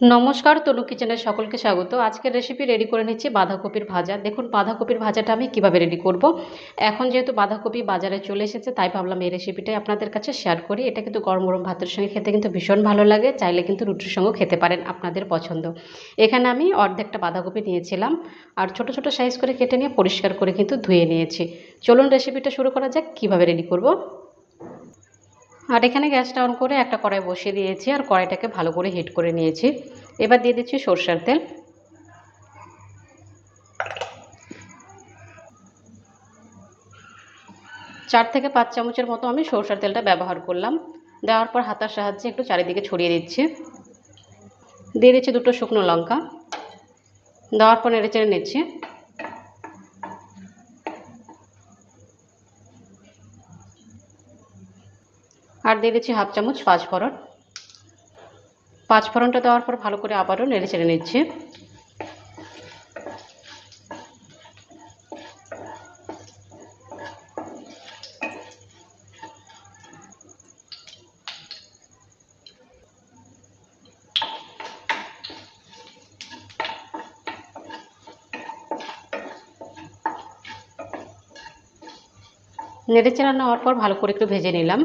নমস্কার, তনু কিচেনের সকলকে স্বাগত। আজকের রেসিপি রেডি করে নিচ্ছি বাঁধাকপির ভাজা। দেখুন, বাঁধাকপির ভাজাটা আমি কীভাবে রেডি করব। এখন যেহেতু বাঁধাকপি বাজারে চলে এসেছে, তাই ভাবলাম এই রেসিপিটাই আপনাদের কাছে শেয়ার করি। এটা কিন্তু গরম গরম ভাতের সঙ্গে খেতে কিন্তু ভীষণ ভালো লাগে। চাইলে কিন্তু রুটির সঙ্গেও খেতে পারেন আপনাদের পছন্দ। এখানে আমি অর্ধেকটা বাঁধাকপি নিয়েছিলাম আর ছোট ছোট সাইজ করে কেটে নিয়ে পরিষ্কার করে কিন্তু ধুয়ে নিয়েছি। চলুন রেসিপিটা শুরু করা যাক, কীভাবে রেডি করব। আর এখানে গ্যাসটা অন করে একটা কড়াই বসিয়ে দিয়েছি আর কড়াইটাকে ভালো করে হিট করে নিয়েছি। এবার দিয়ে দিচ্ছি সরষের তেল। চার থেকে পাঁচ চামচের মতো আমি সরষের তেলটা ব্যবহার করলাম। দেওয়ার পর হাতার সাহায্যে একটু চারিদিকে ছড়িয়ে দিচ্ছি। দিয়ে দিচ্ছি দুটো শুকনো লঙ্কা। দেওয়ার পর নেড়ে চেড়ে নিচ্ছি। আর দিয়ে দিচ্ছি হাফ চামচ পাঁচ ফোড়ন। পাঁচ ফোড়নটা দেওয়ার পর ভালো করে আবারও নেড়ে চেড়ে নিচ্ছি। নেড়ে চেড়ে নেওয়ার পর ভালো করে একটু ভেজে নিলাম।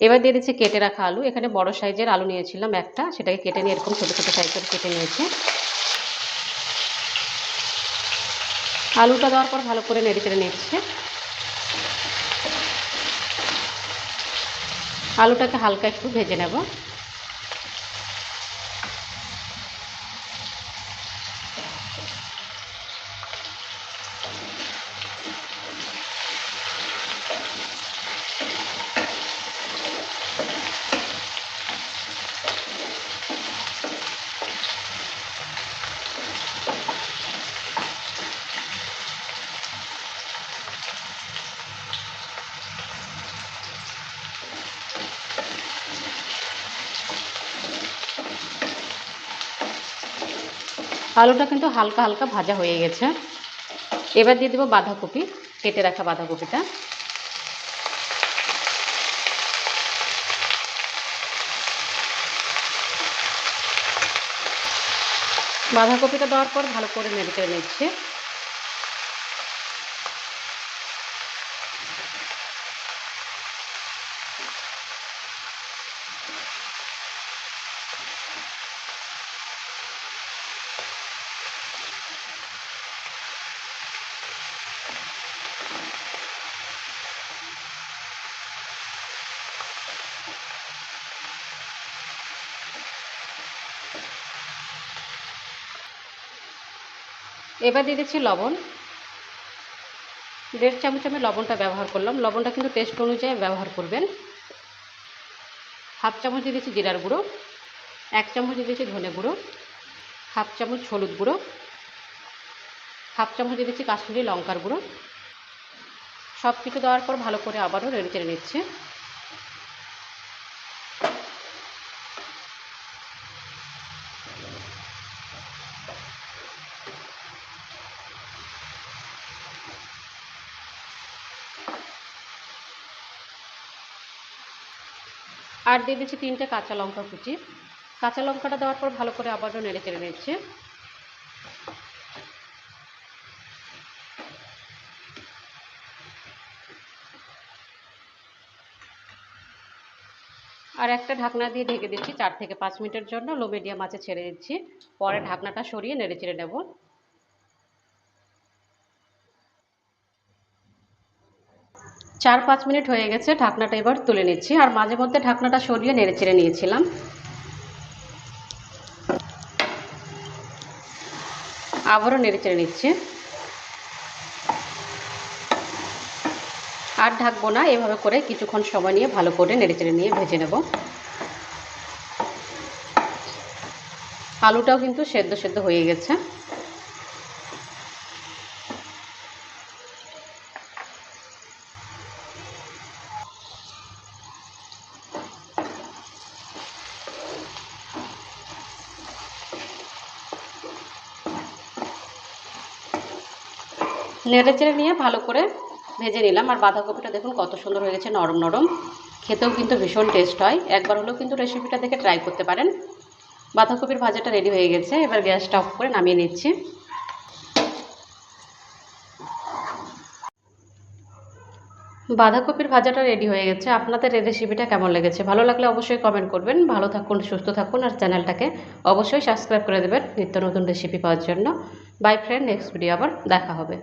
এবার দিয়ে দিচ্ছি কেটে রাখা আলু। এখানে বড় সাইজের আলু নিয়েছিলাম একটা, সেটাকে কেটে নিয়ে এরকম ছোটো ছোটো সাইজ করে কেটে নিয়েছি। আলুটা দেওয়ার পর ভালো করে নেড়ে চেড়ে নিচ্ছে। আলুটাকে হালকা একটু ভেজে নেব। আলুটা কিন্তু হালকা হালকা ভাজা হয়ে গেছে। এবার দিয়ে দেবো বাঁধাকপি, কেটে রাখা বাঁধাকপিটা। বাঁধাকপিটা দেওয়ার পর ভালো করে নেড়ে নিচ্ছে। এবার দিয়ে দিচ্ছি লবণ। দেড় চামচ আমি লবণটা ব্যবহার করলাম। লবণটা কিন্তু টেস্ট অনুযায়ী ব্যবহার করবেন। হাফ চামচ দিয়ে দিচ্ছি জিরার গুঁড়ো। এক চামচ দিয়ে দিচ্ছি ধনে গুঁড়ো। হাফ চামচ হলুদ গুঁড়ো। হাফ চামচ দিয়ে দিচ্ছি কাশ্মীরি লঙ্কার গুঁড়ো। সব কিছু দেওয়ার পর ভালো করে আবারও নেড়ে চেড়ে নিচ্ছে। আর দিয়ে দিচ্ছি তিনটে কাঁচা লঙ্কা কুচি। কাঁচা লঙ্কাটা দেওয়ার পর ভালো করে আবারও নেড়ে চেড়ে নিচ্ছে। আর একটা ঢাকনা দিয়ে ঢেকে দিচ্ছি চার থেকে পাঁচ মিনিটের জন্য। লো মিডিয়াম আঁচে ছেড়ে দিচ্ছি। পরে ঢাকনাটা সরিয়ে নেড়ে চেড়ে নেব। চার পাঁচ মিনিট হয়ে গেছে, ঢাকনাটা এবার তুলে নিচ্ছি। আর মাঝে মধ্যে ঢাকনাটা সরিয়ে নেড়ে চেড়ে নিয়েছিলাম। আবারও নেড়ে চেড়ে নিচ্ছি। আর ঢাকবো না, এভাবে করে কিছুক্ষণ সময় নিয়ে ভালো করে নেড়ে চেড়ে নিয়ে ভেজে নেব। আলুটাও কিন্তু সেদ্ধ সেদ্ধ হয়ে গেছে। নেড়ে চেড়ে নিয়ে ভালো করে ভেজে নিলাম। আর বাঁধাকপিটা দেখুন কত সুন্দর হয়ে গেছে, নরম নরম। খেতেও কিন্তু ভীষণ টেস্ট হয়। একবার হলেও কিন্তু রেসিপিটা দেখে ট্রাই করতে পারেন। বাঁধাকপির ভাজাটা রেডি হয়ে গেছে। এবার গ্যাসটা অফ করে নামিয়ে নিচ্ছি। বাঁধাকপির ভাজাটা রেডি হয়ে গেছে। আপনাদের এই রেসিপিটা কেমন লেগেছে? ভালো লাগলে অবশ্যই কমেন্ট করবেন। ভালো থাকুন, সুস্থ থাকুন। আর চ্যানেলটাকে অবশ্যই সাবস্ক্রাইব করে দেবেন। নিত্য নতুন রেসিপি পাওয়ার জন্য। বাই ফ্রেন্ড নেক্সট ভিডিও আবার দেখা হবে।